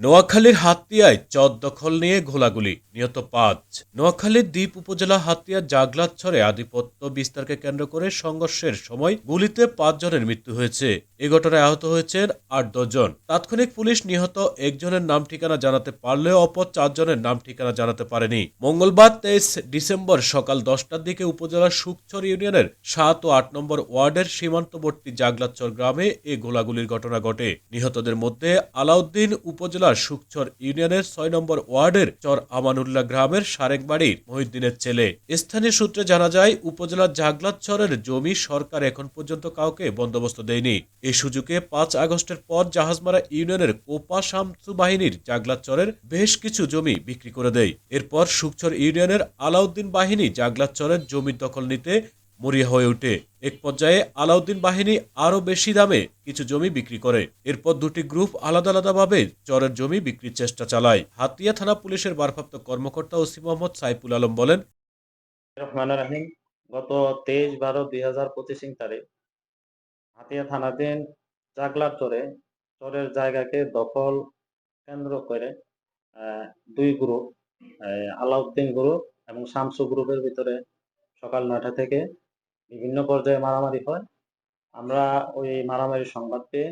নোয়াখালীর হাতিয়ায় চদ দখল নিয়ে ঘোলাগুলি, নিহত পাঁচ। নোয়াখালীর দ্বীপ উপজেলা হাতিয়ার জাগলাচ্ছরে আধিপত্য বিস্তারকে কেন্দ্র করে সংঘর্ষের সময় গুলিতে পাঁচজনের মৃত্যু হয়েছে। এ ঘটনায় আহত হয়েছেন আট জন তাৎক্ষণিক পুলিশ নিহত একজনের নাম ঠিকানা জানাতে পারলেও অপর চারজনের নাম ঠিকানা জানাতে পারেনি। মঙ্গলবার তেইশ ডিসেম্বর সকাল দশটার দিকে উপজেলার সুকছর ইউনিয়নের সাত ও আট নম্বর ওয়ার্ডের সীমান্তবর্তী জাগলাচ্ছর গ্রামে এ গোলাগুলির ঘটনা ঘটে। নিহতদের মধ্যে আলাউদ্দিন উপজেলার সুকছর ইউনিয়নের ছয় নম্বর ওয়ার্ডের চর আমানুল্লাহ গ্রামের সারেক বাড়ির মহিউদ্দিনের ছেলে। স্থানীয় সূত্রে জানা যায়, উপজেলার জাগলাচ্ছরের জমি সরকার এখন পর্যন্ত কাউকে বন্দোবস্ত দেয়নি। এই সুযোগে পাঁচ আগস্টের পর জাহাজমারা ইউনিয়নের কোপা শামসু বাহিনীর জাগলাচ্ছরের বেশ কিছু জমি বিক্রি করে দেয়। এরপর সুকছর ইউনিয়নের আলাউদ্দিন বাহিনী জাগলাচ্ছরের জমির দখল নিতে মরিয়া হয়ে ওঠে এক পর্যায়ে আলাউদ্দিন বাহিনী আরও বেশি দামে কিছু জমি বিক্রি করে। এরপর দুটি গ্রুপ আলাদা আলাদাভাবে চরের জমি বিক্রির চেষ্টা চালায়। হাতিয়া থানা পুলিশের ভারপ্রাপ্ত কর্মকর্তা ওসি মোহাম্মদ সাইফুল আলম বলেন গত তেইশ বারো দুই হাজার পঁচিশ তারিখ, হাতিয়া থানাধীন চাকলার চরে, চরের জায়গাকে দখল কেন্দ্র করে দুই গ্রুপ আলাউদ্দিন গ্রুপ এবং শামসু গ্রুপের ভিতরে সকাল নয়টা থেকে বিভিন্ন পর্যায়ে মারামারি হয়। আমরা ওই মারামারির সংবাদ পেয়ে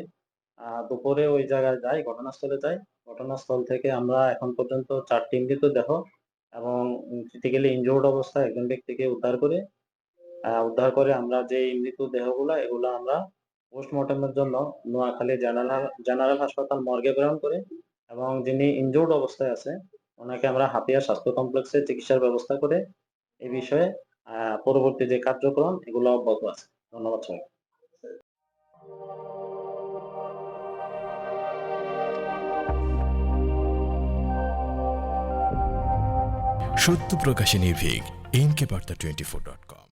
দুপুরে ওই জায়গায় যাই, ঘটনাস্থলে যাই। ঘটনাস্থল থেকে আমরা এখন পর্যন্ত চারটি মৃতদেহ এবং ক্রিটিক্যালি ইনজুর্ড অবস্থায় একজন ব্যক্তিকে উদ্ধার করে উদ্ধার করে আমরা যে মৃত দেহগুলো, এগুলো আমরা পোস্টমর্টমের জন্য নোয়াখালী জেনারেল জেনারেল হাসপাতাল মর্গে প্রেরণ করে এবং যিনি ইনজুর্ড অবস্থায় আছে, ওনাকে আমরা হাতিয়া স্বাস্থ্য কমপ্লেক্সে চিকিৎসার ব্যবস্থা করে এ বিষয়ে পরবর্তী যে কার্যক্রম, এগুলো অব্যাহত আছে। ধন্যবাদ সবাই সত্য প্রকাশে নির্ভীক এম কে বার্তা টোয়েন্টি ফোর ডট কম